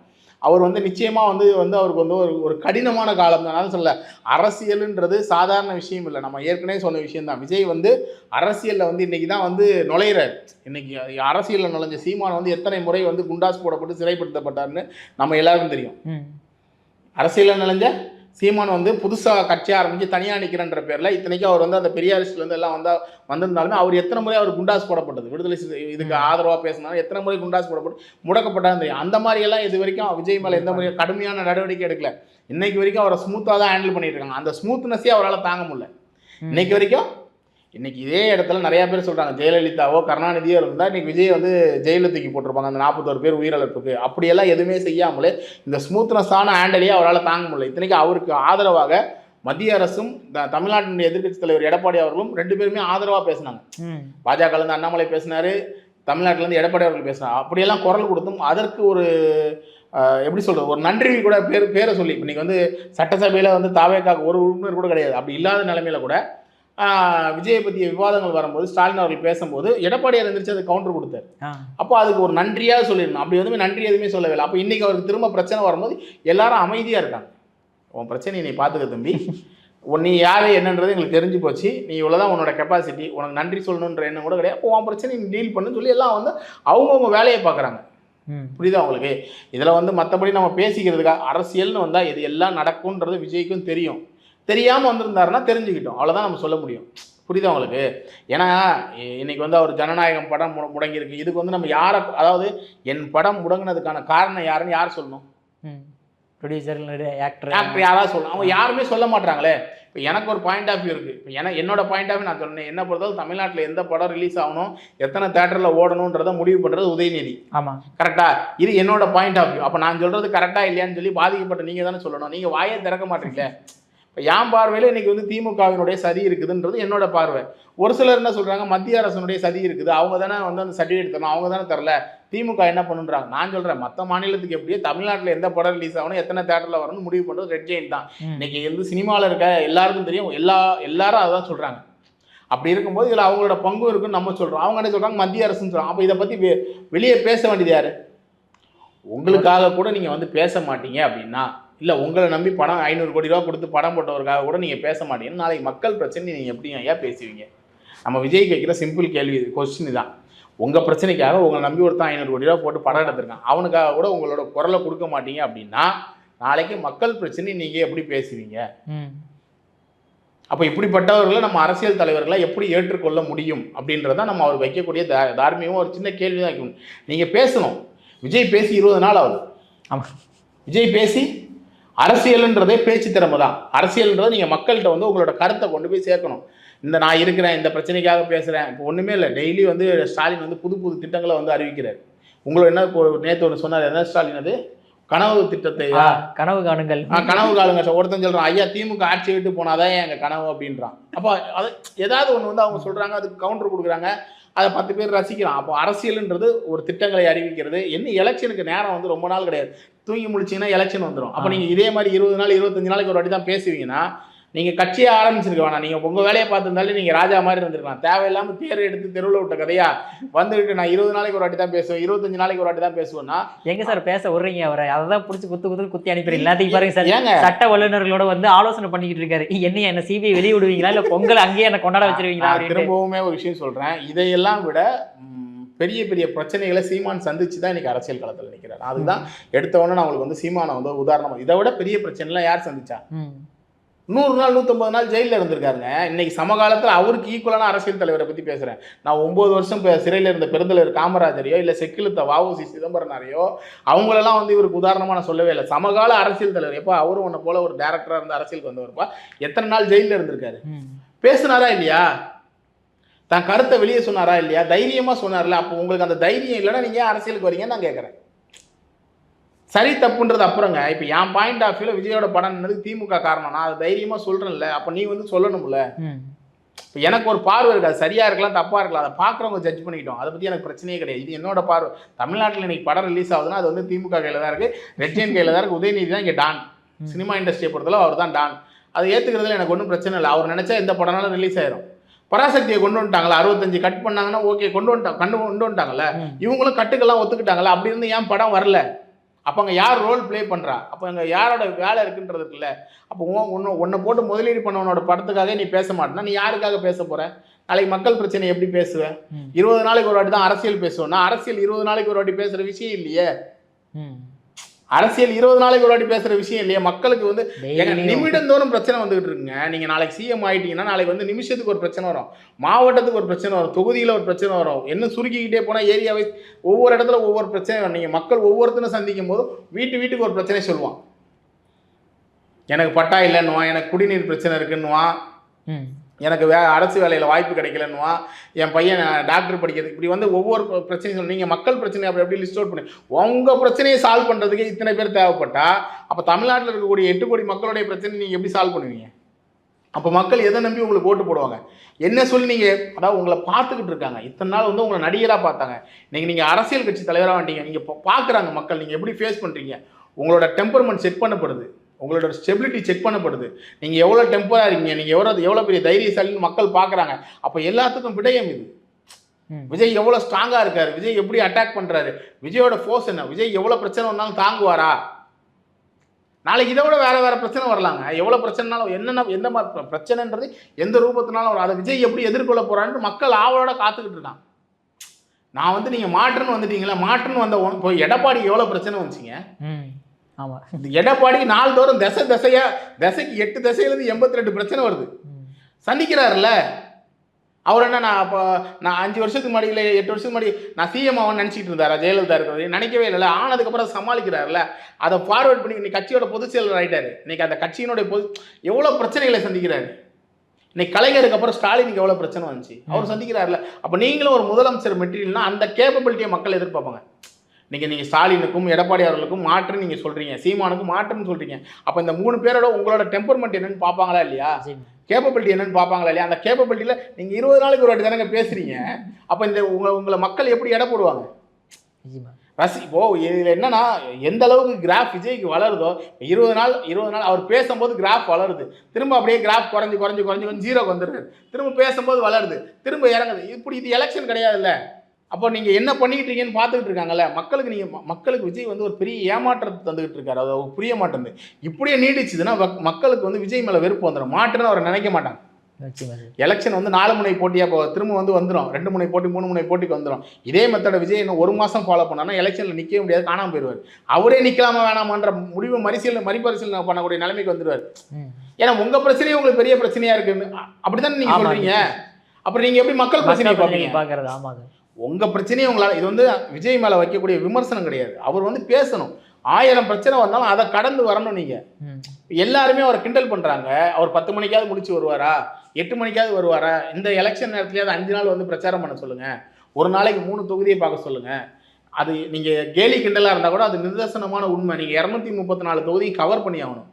அவர் வந்து நிச்சயமாக வந்து வந்து அவருக்கு வந்து ஒரு ஒரு கடினமான காலம் தான். சொல்ல அரசியலுன்றது சாதாரண விஷயம் இல்லை. நம்ம ஏற்கனவே சொன்ன விஷயம் தான் விஜய் வந்து அரசியலில் வந்து இன்னைக்கு தான் வந்து நுழையிறார். இன்னைக்கு அரசியலில் நுழைஞ்ச சீமான் வந்து எத்தனை முறை வந்து குண்டாஸ் போடப்பட்டு சிறைப்படுத்தப்பட்டார்னு நம்ம எல்லாருக்கும் தெரியும். அரசியலில் நுழைஞ்ச சீமான் வந்து புதுசாக கட்சி ஆரம்பித்து தனியாக நிற்கிறன்ற பேரில் இத்தனைக்கும் அவர் வந்து அந்த பெரியாரிஸ்ட்லேருந்து எல்லாம் வந்தா வந்திருந்தாலுமே அவர் எத்தனை முறை அவர் குண்டாஸ் போடப்பட்டது? விடுதலை இதுக்கு ஆதரவாக பேசினாலும் எத்தனை முறை குண்டாஸ் போடப்பட்டு முடக்கப்பட்டாலும் தெரியும் அந்த மாதிரி எல்லாம் இது வரைக்கும் விஜய் மேலே எந்த முறை கடுமையான நடவடிக்கை எடுக்கல. இன்னைக்கு வரைக்கும் அவரை ஸ்மூத்தாக தான் ஹேண்டில் பண்ணிட்டு இருக்காங்க. அந்த ஸ்மூத்னஸே அவரால் தாங்க முடியல. இன்னைக்கு வரைக்கும் இன்னைக்கு இதே இடத்துல நிறைய பேர் சொல்றாங்க ஜெயலலிதாவோ கருணாநிதியோ இருந்தால் இன்னைக்கு விஜய் வந்து ஜெயிலில் தூக்கி போட்டிருப்பாங்க அந்த நாற்பத்தோரு பேர் உயிரிழப்புக்கு. அப்படியெல்லாம் எதுவுமே செய்யாமலே இந்த ஸ்மூத்னஸான ஹேண்டலையே அவரால் தாங்க முடியல. இத்தனைக்கு அவருக்கு ஆதரவாக மத்திய அரசும் தமிழ்நாட்டினுடைய எதிர்க்கட்சி தலைவர் எடப்பாடி அவர்களும் ரெண்டு பேருமே ஆதரவாக பேசினாங்க. ம். பாஜகல இருந்து அண்ணாமலை பேசினாரு தமிழ்நாட்டுல இருந்து எடப்பாடி அவர்கள் பேசினார். அப்படியெல்லாம் குரல் கொடுத்தும் அதற்கு ஒரு எப்படி சொல்றது ஒரு நன்றி கூட பேர் பேரை சொல்லி இப்போ இன்னைக்கு வந்து சட்டசபையில் வந்து தாவேக்காக்கு ஒரு உறுப்பினர் கூட கிடையாது. அப்படி இல்லாத நிலைமையில கூட விஜயை பற்றிய விவாதங்கள் வரும்போது ஸ்டாலின் அவர்கள் பேசும்போது எடப்பாடியார் எந்திரிச்சு அதை கவுண்டர் கொடுத்தாரு. அப்போ அதுக்கு ஒரு நன்றியாக சொல்லிடணும். அப்படி எதுவுமே நன்றி எதுவுமே சொல்லவே இல்லை அப்போ இன்னைக்கு அவருக்கு திரும்ப பிரச்சனை வரும்போது எல்லாரும் அமைதியாக இருக்காங்க. உன் பிரச்சனையை நீ பார்த்துக்க தம்பி. உன் நீ யாரு என்னன்றது எங்களுக்கு தெரிஞ்சு போச்சு. நீ இவ்வளோதான் உன்னோட கெப்பாசிட்டி உனக்கு நன்றி சொல்லணுன்ற எண்ணம் கூட கிடையாது. அப்போ உன் பிரச்சனை நீ டீல் பண்ணுன்னு சொல்லி எல்லாம் வந்து அவங்கவுங்க வேலையை பார்க்குறாங்க. புரியுதா உங்களுக்கு? இதில் வந்து மற்றபடி நம்ம பேசிக்கிறதுக்காக அரசியல்னு வந்தால் இது எல்லாம் நடக்கும்ன்றது விஜய்க்கும் தெரியும். தெரியாமல் வந்திருந்தாருன்னா தெரிஞ்சுக்கிட்டோம். அவ்வளோதான் நம்ம சொல்ல முடியும். புரியுதா உங்களுக்கு? ஏன்னா இன்னைக்கு வந்து அவர் ஜனநாயகம் படம் முட- முடங்கியிருக்கு. இதுக்கு வந்து நம்ம யாரை அதாவது என் படம் முடங்கினதுக்கான காரணம் யாருன்னு யார் சொல்லணும்? ப்ரொடியூசர் ஆக்டர் ஆக்டர் யாராவது சொல்லணும்? அவங்க யாருமே சொல்ல மாட்டாங்களே. இப்போ எனக்கு ஒரு பாயிண்ட் ஆஃப் வியூ இருக்குது இப்போ என என்னோட பாயிண்ட் ஆஃப் நான் சொன்னேன். என்ன பொறுத்தவரை தமிழ்நாட்டில் எந்த படம் ரிலீஸ் ஆகணும் எத்தனை தேட்டரில் ஓடணுன்றதை முடிவு பண்ணுறது உதயநிதி. ஆமாம் கரெக்டா இது என்னோட பாயிண்ட் ஆஃப் வியூ அப்போ நான் சொல்றது கரெக்டா இல்லையான்னு சொல்லி பாதிக்கப்பட்ட நீங்க தானே சொல்லணும். நீங்க வாயே திறக்க மாட்டீங்களே. இப்போ என் பார்வையில் இன்னைக்கு வந்து திமுகவினுடைய சதி இருக்குதுன்றது என்னோட பார்வை. ஒரு சிலர் என்ன சொல்றாங்க மத்திய அரசனுடைய சதி இருக்குது. அவங்க தானே வந்து அந்த சர்டிஃபிகேட் தரணும். அவங்க தானே தரல. திமுக என்ன பண்ணுன்றாங்க? நான் சொல்றேன் மற்ற மாநிலத்துக்கு எப்படியோ தமிழ்நாட்டில் எந்த படம் ரிலீஸ் ஆகணும் எத்தனை தேட்டரில் வரணும்னு முடிவு பண்ணுறது ரெட் ஜெயின் தான். இன்னைக்கு வந்து சினிமாவில் இருக்க எல்லாருக்கும் தெரியும். எல்லா எல்லாரும் அதான் சொல்றாங்க. அப்படி இருக்கும்போது இதில் அவங்களோட பங்கு இருக்குன்னு நம்ம சொல்றோம். அவங்க என்ன சொல்றாங்க? மத்திய அரசுன்னு சொல்றாங்க. அப்போ இதை வெ- வெளியே பேச வேண்டியது யாரு? உங்களுக்காக கூட நீங்க வந்து பேச மாட்டீங்க அப்படின்னா இல்ல உங்களை நம்பி பணம் ஐநூறு கோடி ரூபா கொடுத்து படம் போட்டவருக்காக கூட நீங்க பேச மாட்டீங்கன்னு நாளைக்கு மக்கள் பிரச்சனை நீங்க எப்படி ஐயா பேசுவீங்க? நம்ம விஜய் கேட்குற சிம்பிள் கேள்வி கொஸ்டின் தான். உங்க பிரச்சனைக்காக உங்களை நம்பி ஒருத்தன் ஐநூறு கோடி ரூபா போட்டு படம் எடுத்திருக்கான். அவனுக்காக கூட உங்களோட குரலை கொடுக்க மாட்டீங்க அப்படின்னா நாளைக்கு மக்கள் பிரச்சனை நீங்க எப்படி பேசுவீங்க? அப்போ இப்படிப்பட்டவர்களை நம்ம அரசியல் தலைவர்களை எப்படி ஏற்றுக்கொள்ள முடியும் அப்படின்றத நம்ம அவர் வைக்கக்கூடிய தா தார்மீகமாக ஒரு சின்ன கேள்வி தான் நீங்கள் பேசணும். விஜய் பேசி இருபது நாள் ஆகுது. ஆமாம் விஜய் பேசி அரசியல்ன்றதே பேச்சு திறமை தான் அரசியல்ன்றதை நீங்கள் மக்கள்கிட்ட வந்து உங்களோட கருத்தை கொண்டு போய் சேர்க்கணும். இந்த நான் இருக்கிறேன் இந்த பிரச்சனைக்காக பேசுகிறேன் இப்போ ஒன்றுமே இல்லை. டெய்லி வந்து ஸ்டாலின் வந்து புது புது திட்டங்களை வந்து அறிவிக்கிறார். உங்களோட என்ன நேற்று ஒன்று சொன்னார் என்ன ஸ்டாலின் அது? கனவு திட்டத்தை. கனவு காணுங்கள். கனவு காலுங்க சார் ஒருத்தன் சொல்றான் ஐயா திமுக ஆட்சி விட்டு போனாதான் எங்க கனவு? அப்படின்றான். அப்போ அது ஏதாவது ஒன்று வந்து அவங்க சொல்றாங்க அதுக்கு கவுண்டர் கொடுக்குறாங்க. அதை பத்து பேர் ரசிக்கிறான் அப்போ அரசியல்ன்றது ஒரு திட்டங்களை அறிவிக்கிறது. என்ன எலெக்ஷனுக்கு நேரம் வந்து ரொம்ப நாள் கிடையாது. தூங்கி முடிச்சீங்கன்னா எலெக்ஷன் வந்துடும் அப்போ. நீங்கள் இதே மாதிரி இருபது நாள் இருபத்தஞ்சு நாளைக்கு ஒரு வாட்டி தான் பேசுவீங்கன்னா நீங்கள் கட்சியை ஆரம்பிச்சிருக்க வேணாம். நீங்கள் உங்கள் வேலையை பார்த்துருந்தாலே நீங்கள் ராஜா மாதிரி இருந்திருக்கலாம். தேவையில்லாமல் தேர் எடுத்து தெருவில் விட்ட கதையா? வந்துட்டு நான் இருபது நாளைக்கு ஒரு வாட்டி தான் பேசுவேன். இருபத்தஞ்சு நாளைக்கு ஒரு வாட்டி தான் பேசுவேன்னா எங்க சார் பேச விடுறீங்க அவரை? அதை தான் பிடிச்சி குத்து குத்து குத்தி அனுப்பிடுறீங்க. எல்லாத்தையும் பாருங்க சார். ஏங்க? சட்ட வல்லுநர்களோட வந்து ஆலோசனை பண்ணிக்கிட்டு இருக்காரு. என்னைய என்ன சிபிஐ வெளிய விடுவீங்களா? இல்ல பொங்கல் அங்கேயே என்ன கொண்டாட வச்சிருவீங்களா? திரும்பவுமே ஒரு விஷயம் சொல்றேன். இதையெல்லாம் விட பெரிய பெரிய பிரச்சனைகளை சீமான் சந்திச்சு தான் இன்னைக்கு அரசியல் களத்தில் நிற்கிறார் அதுதான் எடுத்த உடனே நான் உங்களுக்கு வந்து சீமானை வந்து உதாரணமா இதை விட பெரிய பிரச்சனைலாம் யார் சந்திச்சா? நூறு நாள் நூற்றம்பது நாள் ஜெயிலில் இருந்திருக்காருங்க. இன்னைக்கு சமகாலத்தில் அவருக்கு ஈக்குவலான அரசியல் தலைவரை பற்றி பேசுகிறேன் நான் ஒம்பது வருஷம் இப்போ சிறையில் இருந்த பெருந்தலைவர் காமராஜரையோ இல்லை செக்கிழுத்த வஉசி சிதம்பரனாரையோ அவங்களெல்லாம் வந்து இவருக்கு உதாரணமாக நான் சொல்லவே இல்லை. சமகால அரசியல் தலைவர். எப்போ அவரும் உன்னை போல ஒரு டேரக்டராக இருந்த அரசியலுக்கு வந்தவர்ப்பா? எத்தனை நாள் ஜெயிலில் இருந்திருக்காரு. பேசுனாரா இல்லையா? தான் கருத்தை வெளியே சொன்னாரா இல்லையா? தைரியமா சொன்னார்ல. அப்போ உங்களுக்கு அந்த தைரியம் இல்லைன்னா நீங்க ஏன் அரசியலுக்கு வரீங்கன்னு நான் கேட்குறேன் சரி தப்புன்றது அப்புறங்க. இப்போ என் பாயிண்ட் ஆஃப் வியூல விஜயோட படம் என்னது திமுக காரணம். நான் அதை தைரியமா சொல்றேன்ல. அப்போ நீ வந்து சொல்லணும்ல. இப்போ எனக்கு ஒரு பார்வை இருக்கு. அது சரியா இருக்கலாம் தப்பா இருக்கலாம். அதை பார்க்குறவங்க ஜட்ஜ் பண்ணிக்கிட்டோம். அதை பத்தி எனக்கு பிரச்சனையே கிடையாது. இது என்னோட பார்வை. தமிழ்நாட்டில் இன்னைக்கு படம் ரிலீஸ் ஆகுதுன்னா அது வந்து திமுக கையில தான் இருக்கு. ரெட்டியன் கையில தான் இருக்கு. உதயநிதி தான் இங்கே டான் சினிமா இண்டஸ்ட்ரியை பொறுத்தளவு அவர் தான் டான் அதை ஏத்துக்கிறதுல எனக்கு ஒன்றும் பிரச்சனை இல்லை. அவர் நினைச்சா எந்த படம்னாலும் ரிலீஸ் ஆயிரும். பராசக்தியை கொண்டு வந்துட்டாங்களா? அறுபத்தஞ்சு கட் பண்ணாங்கன்னா ஓகே கொண்டு வந்துட்டாங்க கண்டு கொண்டு வந்துட்டாங்கல்ல. இவங்களும் கட்டுக்கெல்லாம் ஒத்துக்கிட்டாங்கல்ல. அப்படி இருந்து ஏன் படம் வரல? அப்போ அங்கே யார் ரோல் ப்ளே பண்ணுறா அப்போ அங்கே யாரோட வேலை இருக்குன்றது இருக்குல்ல. அப்போ உன்னை உன்னை போட்டு முதலீடு பண்ணவனோட படத்துக்காக நீ பேச மாட்டேன்னா நீ யாருக்காக பேச போற? நாளைக்கு மக்கள் பிரச்சனை எப்படி பேசுவ? ம். இருபது நாளைக்கு ஒரு வாட்டி தான் அரசியல் பேசுவேன் நான் அரசியல் இருபது நாளைக்கு ஒரு வாட்டி பேசுற விஷயம் இல்லையே. அரசியல் இருபது நாளைக்கு ஒரு வாட்டி பேசுற விஷயம் இல்லையே? மக்களுக்கு வந்து நிமிடந்தோறும் பிரச்சனை வந்துகிட்டு இருக்குங்க. நீங்க நாளைக்கு சிஎம் ஆயிட்டீங்கன்னா நாளைக்கு வந்து நிமிஷத்துக்கு ஒரு பிரச்சனை வரும். மாவட்டத்துக்கு ஒரு பிரச்சனை வரும். தொகுதியில ஒரு பிரச்சனை வரும். என்ன சுருக்கிக்கிட்டே போனா ஏரியா வைஸ் ஒவ்வொரு இடத்துல ஒவ்வொரு பிரச்சனை வரும். நீங்க மக்கள் ஒவ்வொருத்தரும் சந்திக்கும் போது வீட்டு வீட்டுக்கு ஒரு பிரச்சனை சொல்லுவான். எனக்கு பட்டா இல்லைன்னுவான். எனக்கு குடிநீர் பிரச்சனை இருக்குன்னுவான். எனக்கு வே அரசு வேலையில் வாய்ப்பு கிடைக்கலன்னுவான் என் பையன் டாக்டர் படிக்கிறது இப்படி வந்து ஒவ்வொரு பிரச்சனையும் நீங்கள் மக்கள் பிரச்சனை அப்படி எப்படி லிஸ்ட் அவுட் பண்ணி. உங்கள் பிரச்சனையை சால்வ் பண்ணுறதுக்கு இத்தனை பேர் தேவைப்பட்டா அப்போ தமிழ்நாட்டில் இருக்கக்கூடிய எட்டு கோடி மக்களுடைய பிரச்சனை நீங்கள் எப்படி சால்வ் பண்ணுவீங்க? அப்போ மக்கள் எதை நம்பி உங்களுக்கு ஓட்டு போடுவாங்க? என்ன சொல்லி நீங்கள் அதாவது உங்களை பார்த்துக்கிட்டு இருக்காங்க. இத்தனை நாள் வந்து உங்களை நடிகராக பார்த்தாங்க. நீங்கள் நீங்கள் அரசியல் கட்சி தலைவராக வந்துட்டீங்க. நீங்கள் பார்க்குறாங்க மக்கள். நீங்கள் எப்படி ஃபேஸ் பண்ணுறீங்க உங்களோட டெம்பர்மெண்ட் செக் பண்ணப்படுது. உங்களோட ஸ்டெபிலிட்டி செக் பண்ணப்படுது. நீங்கள் எவ்வளோ டெம்பராக இருக்கீங்க நீங்கள் எவ்வளோ எவ்வளோ பெரிய தைரியசாலின்னு மக்கள் பார்க்குறாங்க. அப்போ எல்லாத்துக்கும் விடயம் இது. விஜய் எவ்வளோ ஸ்ட்ராங்காக இருக்காரு விஜய் எப்படி அட்டாக் பண்ணுறாரு விஜயோட ஃபோர்ஸ் என்ன விஜய் எவ்வளோ பிரச்சனை வந்தாலும் தாங்குவாரா? நாளைக்கு இதை விட வேற வேற பிரச்சனை வரலாங்க. எவ்வளோ பிரச்சனைனாலும் என்னென்ன எந்த மாதிரி பிர- பிரச்சனைன்றது எந்த ரூபத்தினாலும் வரும். அதை விஜய் எப்படி எதிர்கொள்ள போறான்னு மக்கள் ஆவலோட காத்துக்கிட்டு இருக்கான் நான் வந்து நீங்கள் மாற்றுன்னு வந்துட்டீங்களா மாற்றுன்னு வந்த இப்போ எடப்பாடி எவ்வளோ பிரச்சனை வந்துச்சிங்க? ம். ஆமா. இந்த எடப்பாடி நாள்தோறும் திசை திசையா திசைக்கு எட்டு திசையிலேருந்து எண்பத்தி ரெண்டு பிரச்சனை வருது. சந்திக்கிறாருல்ல? அவர் என்ன நான் அப்போ நான் அஞ்சு வருஷத்துக்கு முன்னாடி இல்லை எட்டு வருஷத்துக்கு முன்னாடி நான் சிஎம் அவன் நினச்சிட்டு இருந்தாரா ஜெயலலிதா இருக்கிறது? நினைக்கவே இல்லைல்ல. ஆனதுக்கப்புறம் சமாளிக்கிறாருல்ல. அதை ஃபார்வர்ட் பண்ணி இன்னைக்கு கட்சியோட பொதுச் செயலர் ஆயிட்டாரு. இன்னைக்கு அந்த கட்சியினுடைய பொது எவ்வளோ பிரச்சனைகளை சந்திக்கிறாரு? இன்னைக்கு கலைஞருக்கு அப்புறம் ஸ்டாலினுக்கு எவ்வளோ பிரச்சனை வந்துச்சு? அவர் சந்திக்கிறாருல்ல. அப்போ நீங்களும் ஒரு முதலமைச்சர் மெட்டீரியல்னா அந்த கேப்பபிலிட்டியை மக்கள் எதிர்பார்ப்பாங்க. நீங்கள் நீங்கள் ஸ்டாலினுக்கும் எடப்பாடி அவர்களுக்கும் மாற்றுன்னு நீங்கள் சொல்கிறீங்க சீமானுக்கும் மாற்றுன்னு சொல்கிறீங்க அப்போ இந்த மூணு பேரோட உங்களோட டெம்பர்மெண்ட் என்னன்னு பார்ப்பாங்களா இல்லையா. கேப்பபிலிட்டி என்னன்னு பார்ப்பாங்களா இல்லையா? அந்த கேப்பபிலிட்டியில் நீங்கள் இருபது நாளைக்கு ஒரு வாட்டி தானங்க பேசுறீங்க. அப்போ இந்த உங்களை உங்களை மக்கள் எப்படி எடை போடுவாங்க. ரசி இப்போ இதில் என்னன்னா எந்த அளவுக்கு கிராஃப் விஜய்க்கு வளருதோ இருபது நாள் இருபது நாள் அவர் பேசும்போது கிராஃப் வளருது. திரும்ப அப்படியே கிராஃப் குறைஞ்சு குறைஞ்சு குறைஞ்சு கொஞ்சம் ஜீரோக்கு வந்துடுறாரு. திரும்ப பேசும்போது வளருது. திரும்ப இறங்குது. இப்படி இது எலெக்ஷன் கிடையாதுல்ல. அப்போ நீங்கள் என்ன பண்ணிக்கிட்டு இருக்கீங்கன்னு பார்த்துக்கிட்டு இருக்காங்கல்ல மக்களுக்கு நீங்கள் மக்களுக்கு விஜய் வந்து ஒரு பெரிய ஏமாற்றத்தை தந்துகிட்டு இருக்காரு. அது புரிய மாட்டேங்குது. இப்படியே நீடிச்சுதுன்னா மக்களுக்கு வந்து விஜய் மேலே வெறுப்பு வந்துடும் மாற்றுன்னு அவர் நினைக்க மாட்டாங்க. எலெக்ஷன் வந்து நாலு முனை போட்டியாக இப்போ திரும்ப வந்து வந்துடும் ரெண்டு முனை போட்டி மூணு முனை போட்டிக்கு வந்துடும் இதே மெத்தட விஜய் இன்னும் ஒரு மாதம் ஃபாலோ பண்ணானா எலெக்ஷனில் நிற்கவே முடியாது காணாம போயிடுவார் அவரே நிற்கலாமா வேணாமான்ற முடிவு மறுசீலனை மறுபரிசீலனை பண்ணக்கூடிய நிலைமைக்கு வந்துடுவார். ஏன்னா உங்கள் பிரச்சனையே உங்களுக்கு பெரிய பிரச்சனையா இருக்குன்னு. அப்படி தானே நீங்கள் சொல்கிறீங்க அப்புறம் நீங்கள் எப்படி மக்கள் பிரச்சனையை பார்ப்பீங்க? பார்க்கறது ஆமாங்க. உங்கள் பிரச்சனையை உங்களால் இது வந்து விஜய் மேலே வைக்கக்கூடிய விமர்சனம் கிடையாது. அவர் வந்து பேசணும். ஆயிரம் பிரச்சனை வந்தாலும் அதை கடந்து வரணும் நீங்கள். எல்லாருமே அவரை கிண்டல் பண்ணுறாங்க அவர் பத்து மணிக்காவது முடிச்சு வருவாரா? எட்டு மணிக்காவது வருவாரா? இந்த எலெக்ஷன் நேரத்துலயாவது அஞ்சு நாள் வந்து பிரச்சாரம் பண்ண சொல்லுங்க. ஒரு நாளைக்கு மூணு தொகுதியை பார்க்க சொல்லுங்க. அது நீங்கள் கேலி கிண்டலாக இருந்தால் கூட அது நிதர்சனமான உண்மை. நீங்கள் இரநூத்தி முப்பத்தி நாலு தொகுதியை கவர் பண்ணி ஆகணும்.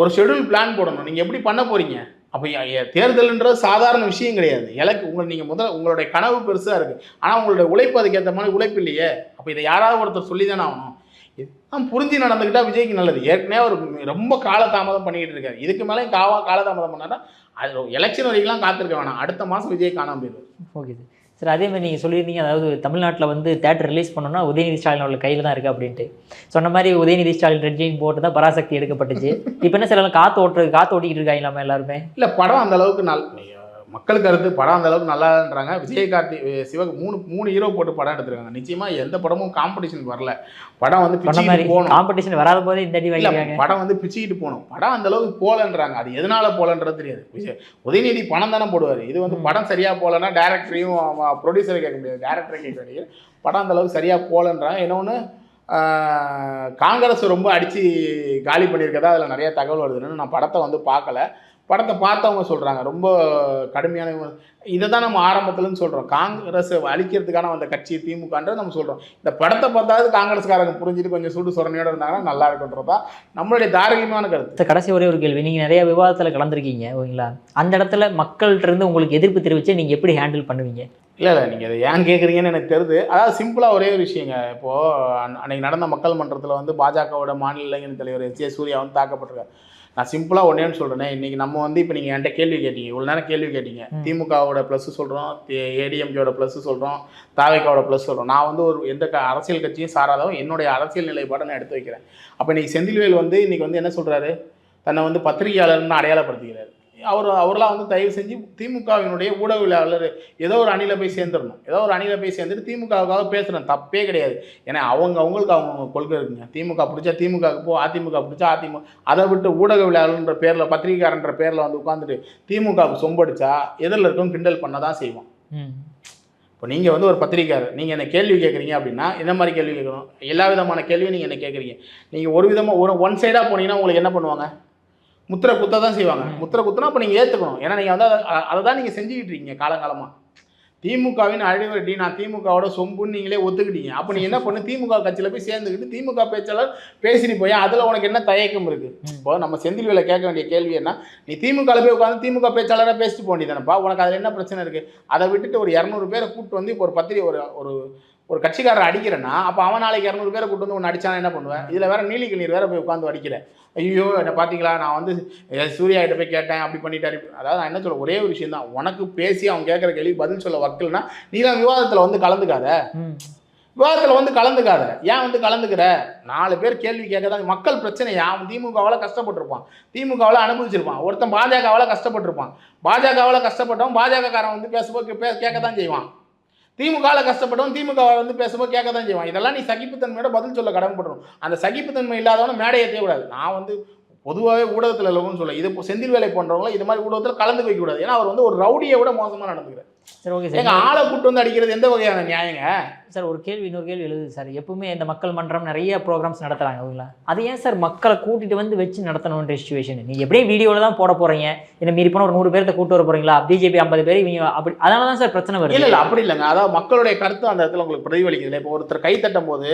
ஒரு ஷெட்யூல் பிளான் போடணும். நீங்கள் எப்படி பண்ண போறீங்க? அப்போ தேர்தல்ன்றது சாதாரண விஷயம் கிடையாது. எனக்கு உங்களை நீங்கள் முதல் உங்களுடைய கனவு பெருசாக இருக்குது ஆனால் உங்களுடைய உழைப்பு அதுக்கேற்ற மாதிரி உழைப்பு இல்லையே. அப்போ இதை யாராவது ஒருத்தர் சொல்லி தானே ஆகணும். இதுதான் புரிஞ்சு நடந்துக்கிட்டால் விஜய்க்கு நல்லது. ஏற்கனவே அவர் ரொம்ப காலதாமதம் பண்ணிக்கிட்டு இருக்காரு. இதுக்கு மேலே காவா காலதாமதம் பண்ணாதான் அது எலெக்ஷன் வரைக்கும்லாம் காத்திருக்க வேணாம். அடுத்த மாதம் விஜய் காணாமல் போயிடுவார். Okay sir. சார் அதே மாதிரி நீங்கள் சொல்லியிருந்தீங்க அதாவது தமிழ்நாட்டில் வந்து தேட்டர் ரிலீஸ் பண்ணோம்னா உதயநிதி ஸ்டாலின் அவர்கள் கையில் தான் இருக்குது அப்படின்ட்டு. சொன்ன மாதிரி உதயநிதி ஸ்டாலின் ரெட்ஜின் போட்டு தான் பராசக்தி எடுக்கப்பட்டுச்சு. இப்போ என்ன சில காற்று ஓட்டுறது காற்று ஓட்டிக்கிட்டு இருக்காங்களாமா எல்லாருமே? இல்லை படம் அந்த அளவுக்கு நாள் மக்கள் கருத்து படம் அந்த அளவுக்கு நல்லான்றாங்க விஜய் கார்த்தி சிவ மூணு மூணு ஹீரோ போட்டு படம் எடுத்திருக்காங்க. நிச்சயமா எந்த படமும் காம்படிஷன் வரல. படம் வந்து பிச்சுக்கிட்டு போகணும். காம்படிஷன் வராத போதே இந்த படம் வந்து பிச்சுக்கிட்டு போகணும். படம் அந்த அளவுக்கு போலன்றாங்க அது எதனால போலன்றது தெரியாது. விஜய் உதயநிதி பணம் தானே போடுவார். இது வந்து படம் சரியா போலன்னா டேரக்டரையும் ப்ரொடியூசரை கேட்க முடியாது. டேரக்டரை கேட்க வேண்டியது படம் அந்த அளவுக்கு சரியா போலன்றாங்க இன்னொன்று காங்கிரஸ் ரொம்ப அடிச்சு காலி பண்ணியிருக்கதா அதில் நிறைய தகவல் வருதுன்னு நான் படத்தை வந்து பார்க்கல. படத்தை பார்த்தவங்க சொல்கிறாங்க ரொம்ப கடுமையான இதை தான் நம்ம ஆரம்பத்துலன்னு சொல்கிறோம் காங்கிரஸ் அழிக்கிறதுக்கான அந்த கட்சி திமுகன்றது நம்ம சொல்கிறோம் இந்த படத்தை பார்த்தாவது காங்கிரஸ்காரங்க புரிஞ்சுட்டு கொஞ்சம் சுடு சொரணையோட இருந்தாங்கன்னா நல்லா இருக்குன்றது நம்மளுடைய தார்மீகமான கருத்து. கடைசி ஒரே ஒரு கேள்வி. நீங்க நிறைய விவாதத்துல கலந்துருக்கீங்க ஓகேங்களா? அந்த இடத்துல மக்கள்கிட்ட இருந்து உங்களுக்கு எதிர்ப்பு தெரிவிச்சு நீங்க எப்படி ஹேண்டில் பண்ணுவீங்க? இல்லை இல்லை. நீங்கள் இதை ஏன் கேட்குறீங்கன்னு எனக்கு தெரியுது அதாவது சிம்பிளாக ஒரே ஒரு விஷயங்க. இப்போது அன்னைக்கு நடந்த மக்கள் மன்றத்தில் வந்து பாஜகவோட மாநில இளைஞர் தலைவர் எஸ். ஏ சூர்யா வந்து தாக்கப்பட்டிருக்காரு. நான் சிம்பிளாக ஒன்னேன்னு சொல்கிறேனே இன்றைக்கி நம்ம வந்து இப்போ நீங்கள் என்கிட்ட கேள்வி கேட்டீங்க. இவ்வளோ நேரம் கேள்வி கேட்டீங்க. திமுகவோட ப்ளஸ் சொல்கிறோம் ஏடிஎம்கேவோட ப்ளஸ் சொல்கிறோம் தாவேக்காவோட ப்ளஸ் சொல்கிறோம் நான் வந்து ஒரு எந்த அரசியல் கட்சியும் சாராதவன் என்னுடைய அரசியல் நிலைப்பாடை நான் எடுத்து வைக்கிறேன். அப்போ இன்றைக்கி செந்தில்வேல் வந்து இன்றைக்கி வந்து என்ன சொல்கிறாரு தன்னை வந்து பத்திரிகையாளர்னு அடையாளப்படுத்திக்கிறார். அவர் அவர்லாம் வந்து தயவு செஞ்சு திமுகவினுடைய ஊடகவியலாளர் ஏதோ ஒரு அணியில போய் சேர்ந்துடணும். ஏதோ ஒரு அணியில போய் சேர்ந்துட்டு திமுகவுக்காக பேசுகிறேன் தப்பே கிடையாது. ஏன்னா அவங்க அவங்களுக்கு அவங்க கொள்கை இருக்குங்க. திமுக பிடிச்சா திமுகவுக்கு போ அதிமுக பிடிச்சா அதிமுக. அதை விட்டு ஊடகவியலாளர்ன்ற பேரில் பத்திரிகைக்காரன்ற பேரில் வந்து உட்காந்துட்டு திமுகவுக்கு சொம்படிச்சா எதிரில் இருக்கும் கிண்டல் பண்ண தான் செய்வோம். இப்போ நீங்கள் வந்து ஒரு பத்திரிக்கையாளர் நீங்கள் என்ன கேள்வி கேட்குறீங்க அப்படின்னா என்ன மாதிரி கேள்வி கேட்கணும்? எல்லா விதமான கேள்வியும் நீங்கள் என்ன கேட்குறீங்க? நீங்கள் ஒரு விதமாக ஒரு ஒன் சைடாக போனீங்கன்னா உங்களுக்கு என்ன பண்ணுவாங்க? முத்திரை குத்த தான் செய்வாங்க. முத்திரை குத்துனா அப்போ நீங்கள் ஏற்றுக்கணும் ஏன்னா நீங்கள் வந்து அதை அதை தான் நீங்கள் செஞ்சுக்கிட்டு இருக்கீங்க காலங்காலமாக திமுகவின் அழிவடி நான் திமுகவோட சொம்புன்னு நீங்களே ஒத்துக்கிட்டீங்க. அப்போ நீ என்ன பண்ணு? திமுக கட்சியில் போய் சேர்ந்துக்கிட்டு திமுக பேச்சாளர் பேசிட்டு போய் அதில் உனக்கு என்ன தயக்கம் இருக்குது. இப்போ நம்ம செந்தில் வேலை கேட்க வேண்டிய கேள்வி என்ன? நீ திமுகவில் போய் உட்காந்து திமுக பேச்சாளராக பேசிட்டு போக வேண்டியதானப்பா உனக்கு அதில் என்ன பிரச்சனை இருக்குது அதை விட்டுட்டு ஒரு இரநூறு பேரை கூப்பிட்டு வந்து இப்போ ஒரு பத்திரிகை ஒரு ஒரு ஒரு கட்சிக்காரர் அடிக்கிறேன்னா அப்போ அவன் நாளைக்கு இரநூறு பேரை கூட்டு வந்து ஒன்று அடிச்சானா என்ன பண்ணுவேன் இதில் வேற நீலி நீர் வேற போய் உட்காந்து அடிக்கிறேன் ஐயோ என்ன பார்த்தீங்களா நான் வந்து சூர்யா கிட்ட போய் கேட்டேன் அப்படி பண்ணிட்டாரு. அதாவது நான் என்ன சொல்ல ஒரே ஒரு விஷயம் தான். உனக்கு பேசி அவன் கேட்குற கேள்வி பதில் சொல்ல வக்கல்னா நீ தான் விவாதத்தில் வந்து கலந்துக்காத. விவாதத்தில் வந்து கலந்துக்காத. ஏன் வந்து கலந்துக்கிற? நாலு பேர் கேள்வி கேட்க தான் மக்கள் பிரச்சனை அவன் திமுகவால் கஷ்டப்பட்டிருப்பான். திமுகவால் அனுபவிச்சிருப்பான். ஒருத்தன் பாஜகவால் கஷ்டப்பட்டிருப்பான். பாஜகவால் கஷ்டப்பட்டவன் பாஜகக்காரன் வந்து பேசும்போது பே கேட்க தான் செய்வான். திமுகவில் கஷ்டப்படும் திமுக வந்து பேசும்போது கேட்க தான் செய்வான். இதெல்லாம் நீ சகிப்புத்தன்மையோட பதில் சொல்ல கடமைப்படணும். அந்த சகிப்புத்தன்மை இல்லாதவன மேடை ஏற்றக்கூடாது நான் வந்து பொதுவாகவே ஊடகத்தில் இல்லைன்னு சொல்ல இது இப்போ செந்தில் வேலை போன்றவங்கள இது மாதிரி ஊடகத்தில் கலந்து வைக்கக்கூடாது. ஏன்னா அவர் வந்து ஒரு ரவுடியை விட மோசமாக நடந்துக்கிறார். சரி ஓகே எங்க சார் ஆளை கூட்டு வந்து அடிக்கிறது எந்த வகையான நியாயங்க? சார் ஒரு கேள்வி இன்னொரு கேள்வி எழுது சார். எப்பவுமே இந்த மக்கள் மன்றம் நிறைய ப்ரோக்ராம்ஸ் நடத்துறாங்க ஓகேங்களா? அது ஏன் சார் மக்களை கூட்டிட்டு வந்து வச்சு நடத்தணுன்ற சுச்சுவேஷன் நீங்க எப்படியும் வீடியோவில் தான் போட போறீங்க. என்ன மீறி போனால் ஒரு நூறு பேர்த்த கூட்டு வர போறீங்களா? பிஜேபி ஐம்பது பேர் இவங்க அப்படி அதனால தான் சார் பிரச்சனை வருது. இல்ல இல்ல அப்படி இல்லைங்க. அதாவது மக்களுடைய கருத்து அந்த இடத்துல உங்களுக்கு பிரதிபலிக்குது இப்போ ஒருத்தர் கை தட்டும் போது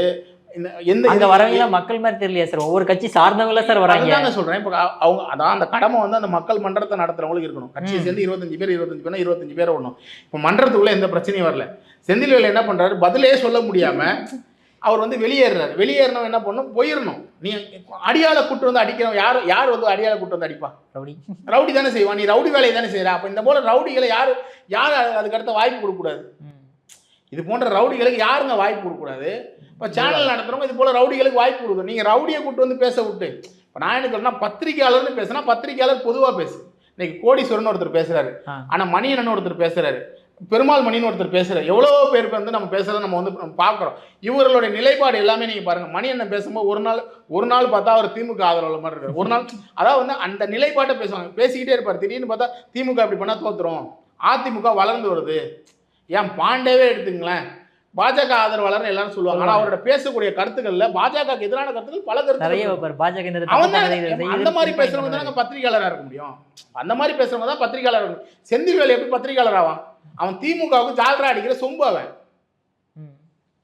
எந்த அங்க வரவங்க மக்கள் மாதிரி தெரியலையா சார்? ஒவ்வொரு கட்சி சார்ந்தவங்கள சார் வராங்க. அதுதாங்க சொல்றேன். இப்போ அவங்க அதான் அந்த கடமை வந்து அந்த மக்கள் மன்றத்தை நடத்துறவங்களுக்கு இருக்கணும். கட்சியை. சேர்ந்து இருபத்தஞ்சு பேர் இருபத்தஞ்சு பேர் இருபத்தஞ்சு பேர் விடணும். இப்போ மன்றத்துக்குள்ள எந்த பிரச்சனையும் வரல. செந்தில் வேலை என்ன பண்றாரு? பதிலே சொல்ல முடியாம அவர் வந்து வெளியேறாரு வெளியேறணும் என்ன பண்ணணும்? போயிடணும் நீ அடியாளை கூட்டு வந்து அடிக்கிறோம் யார்? யார் வந்து அடியாளை கூட்டு வந்து அடிப்பா? ரவுடி. ரவுடி தானே செய்வான். நீ ரவுடி வேலையை தானே செய்யற. அப்போ இந்த போல ரவுடிகளை யார் யார் அதுக்கு அடுத்த வாய்ப்பு கொடுக்கக்கூடாது. இது போன்ற ரவுடிகளுக்கு யாருங்க வாய்ப்பு கொடுக்கக்கூடாது? இப்போ சேனல் நடத்துறவங்க இது போல ரவுடிகளுக்கு வாய்ப்பு கொடுக்கும் நீங்கள் ரவுடியை கூட்டு வந்து பேச விட்டு இப்போ நான் என்ன சொல்றேன்னா பத்திரிகையாளர்னு பேசுனா பத்திரிகையாளர் பொதுவாக பேசு. இன்னைக்கு கோடீஸ்வரன் ஒருத்தர் பேசுறாரு. ஆ. ஆனால் மணியண்ணன் ஒருத்தர் பேசுறாரு. பெருமாள் மணின்னு ஒருத்தர் பேசுறாரு. எவ்வளோ பேருக்கு வந்து நம்ம பேசுறத நம்ம வந்து நம்ம பார்க்குறோம் இவர்களுடைய நிலைப்பாடு எல்லாமே நீங்கள் பாருங்க. மணியண்ணன் பேசும்போது ஒரு நாள் ஒரு நாள் பார்த்தா அவர் திமுக ஆதரவு மாதிரி இருக்காரு. ஒரு நாள் அதாவது வந்து அந்த நிலைப்பாட்டை பேசுவாங்க. பேசிக்கிட்டே இருப்பார். திடீர்னு பார்த்தா திமுக அப்படி பண்ணால் தோத்துரும். அதிமுக வளர்ந்து வருது. ஏன் பாண்டேவே எடுத்துங்களேன். பாஜக ஆதரவாளர்னு எல்லாரும் சொல்லுவாங்க. ஆனா அவரோட பேசக்கூடிய கருத்துக்கள்ல பாஜகவுக்கு எதிரான கருத்துக்கள் பல நிறைய பாஜக பண்ணுது, இது அந்த மாதிரி பேசுறவங்க தானே பத்திரிகையாளரா இருக்க முடியும். அந்த மாதிரி பேசுறவங்க தான் பத்திரிகையாளர் இருக்க முடியும். செந்தில் வேலை எப்படி பத்திரிகையாளர் ஆவான்? அவன் திமுகவுக்கு ஜால்ரா அடிக்கிற சொம்பு அவன்.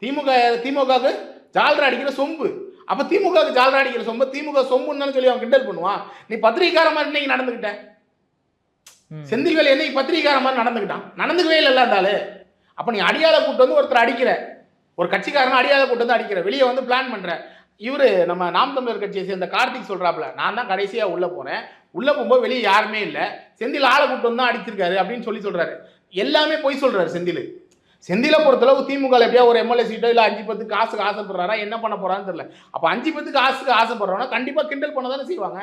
திமுக திமுகவுக்கு ஜால்ரா அடிக்கிற சொம்பு. அப்ப திமுகவுக்கு ஜால்ரா அடிக்கிற சொம்பு திமுக சொம்புன்னு சொல்லி அவன் கிண்டல் பண்ணுவான். நீ பத்திரிகைக்கார மாதிரி இன்னைக்கு நடந்துக்கிட்ட ம். செந்தில் வேலை என்னைக்கு பத்திரிகைக்கார மாதிரி நடந்துக்கிட்டான் நடந்துக்கவே இல்லை அந்த ஆளு. அப்ப நீ அடியாளை கூட்டு வந்து ஒருத்தர் அடிக்கிற. ஒரு கட்சிக்காரன் அடியாளை கூட்டு வந்து அடிக்கிற. வெளியே வந்து பிளான் பண்ற. இவரு நம்ம நாம் தமிழர் கட்சியை சேர்ந்த கார்த்திக் சொல்றாப்ல நான் தான் கடைசியா உள்ள போனேன் உள்ள போகும்போது வெளியே யாருமே இல்லை. செந்தில் ஆளை கூட்டு வந்து தான் அடிச்சிருக்காரு அப்படின்னு சொல்லி சொல்றாரு. எல்லாமே பொய் சொல்றாரு செந்தில். செந்திலை பொறுத்தளவு திமுக எப்படியா ஒரு எம்எல்ஏ சீட்டோ இல்லை அஞ்சு பத்துக்கு காசுக்கு ஆசைப்படுறாரா? என்ன பண்ண போறான்னு தெரியல. அப்போ அஞ்சு பத்துக்கு காசுக்கு ஆசைப்படுறவனா கண்டிப்பா கிண்டல் பண்ண தானே செய்வாங்க.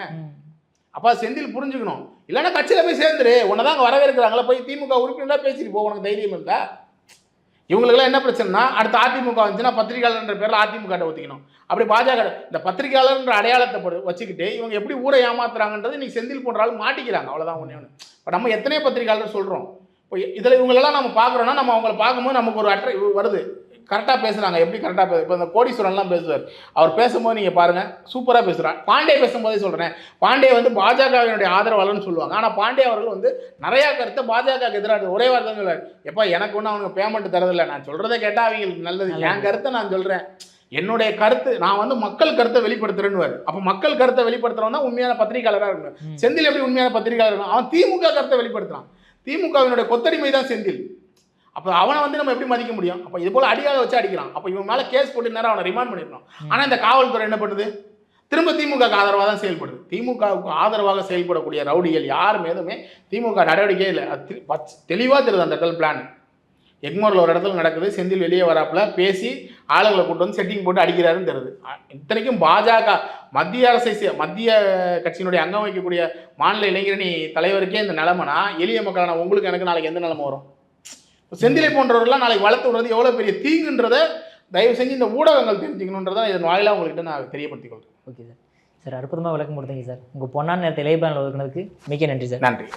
அப்போ செந்தில் புரிஞ்சுக்கணும். இல்லைன்னா கட்சியில் போய் சேர்ந்துரு. உன்னை தான் அங்கே வரவேற்கிறாங்களா போய் திமுக உறுப்பினராக பேசிட்டு போ. உனக்கு தைரியம் இருந்தா. இவங்களுக்குலாம் என்ன பிரச்சனைனா அடுத்து அதிமுக வந்துச்சுன்னா பத்திரிகையாளர்ன்ற பேரில் அதிமுக ஒத்திக்கணும். அப்படி பாஜக இந்த பத்திரிகையாளர்ன்ற அடையாளத்தை வச்சுக்கிட்டு இவங்க எப்படி ஊரை ஏமாத்துறாங்கன்றது இன்னைக்கு செந்தில் போன்ற ஆள் மாட்டிக்கிறாங்க. அவ்வளோதான் ஒன்றே ஒன்று இப்போ நம்ம எத்தனை பத்திரிகையாளர் சொல்கிறோம் இப்போ இதில் இவங்களெல்லாம் நம்ம பார்க்குறோன்னா நம்ம அவங்கள பார்க்கும்போது நமக்கு ஒரு அட்ரை வருது. கரெக்டாக பேசுகிறாங்க எப்படி கரெக்டாக பேசு இப்போ இந்த கோடீஸ்வரன்லாம் பேசுவார். அவர் பேசும்போது நீங்கள் பாருங்கள் சூப்பராக பேசுகிறார் பாண்டே பேசும்போதே சொல்கிறேன் பாண்டே வந்து பாஜகவினுடைய ஆதரவாளர்னு சொல்லுவாங்க. ஆனால் பாண்டே அவர்கள் வந்து நிறையா கருத்தை பாஜகவுக்கு எதிராக ஒரே வார்த்தை சொல்லுவார் எப்பா எனக்கு ஒன்றும் அவனுக்கு பேமெண்ட் தரதில்லை. நான் சொல்கிறத கேட்டால் அவங்களுக்கு நல்லது. என் கருத்தை நான் சொல்கிறேன் என்னுடைய கருத்து நான் வந்து மக்கள் கருத்தை வெளிப்படுத்துறேன்னு அப்போ மக்கள் கருத்தை வெளிப்படுத்துறவன் தான் உண்மையான பத்திரிகையாளராக இருக்கணும். செந்தில் எப்படி உண்மையான பத்திரிகையாளர் அவன் திமுக கருத்தை வெளிப்படுத்துறான். திமுகவினுடைய கொத்தடிமை தான் செந்தில். அப்போ அவனை வந்து நம்ம எப்படி மதிக்க முடியும்? அப்போ இது போல அடியாள வச்சு அடிக்கிறான். அப்போ இவன் மேலே கேஸ் போட்டு நேரம் அவனை ரிமாண்ட் பண்ணிருக்கணும் ஆனால் இந்த காவல்துறை என்ன பண்ணுது? திரும்ப திமுக ஆதரவாக தான் செயல்படுது. திமுகவுக்கு ஆதரவாக செயல்படக்கூடிய ரவுடிகள் யார் மீதுமே திமுக நடவடிக்கையே இல்லை. அது தி- பச்ச- தெளிவா தெரியுது அந்த இடத்துல பிளான் எக்மோரில் ஒரு இடத்துல நடக்குது. செந்தில் வெளியே வராப்புல பேசி ஆளுங்களை கூட்டு வந்து செட்டிங் போட்டு அடிக்கிறாருன்னு தெரியுது. இத்தனைக்கும் பாஜக மத்திய அரசை மத்திய கட்சியினுடைய அங்கம் வகிக்கக்கூடிய மாநில இளைஞரணி தலைவருக்கே இந்த நிலைமைனா எளிய மக்களான உங்களுக்கு எனக்கு நாளைக்கு எந்த நிலைமை வரும்? செந்திலை போன்றவர்கள்லாம் நாளைக்கு வளர்த்து விடுறது எவ்வளோ பெரிய தீங்குன்றதை தயவு செஞ்சு இந்த ஊடகங்கள் தெரிஞ்சுக்கணுன்றதை இதன் வாயிலாக உங்கள்கிட்ட நான் தெரியப்படுத்திக் கொள்கிறேன் ஓகே சார். சார் அற்புதமாக விளக்கம் கொடுத்தீங்க சார். உங்கள் பொன்னான நேரத்தை இலைப்பான ஒதுக்குனதுக்கு மிக்க நன்றி சார். நன்றி.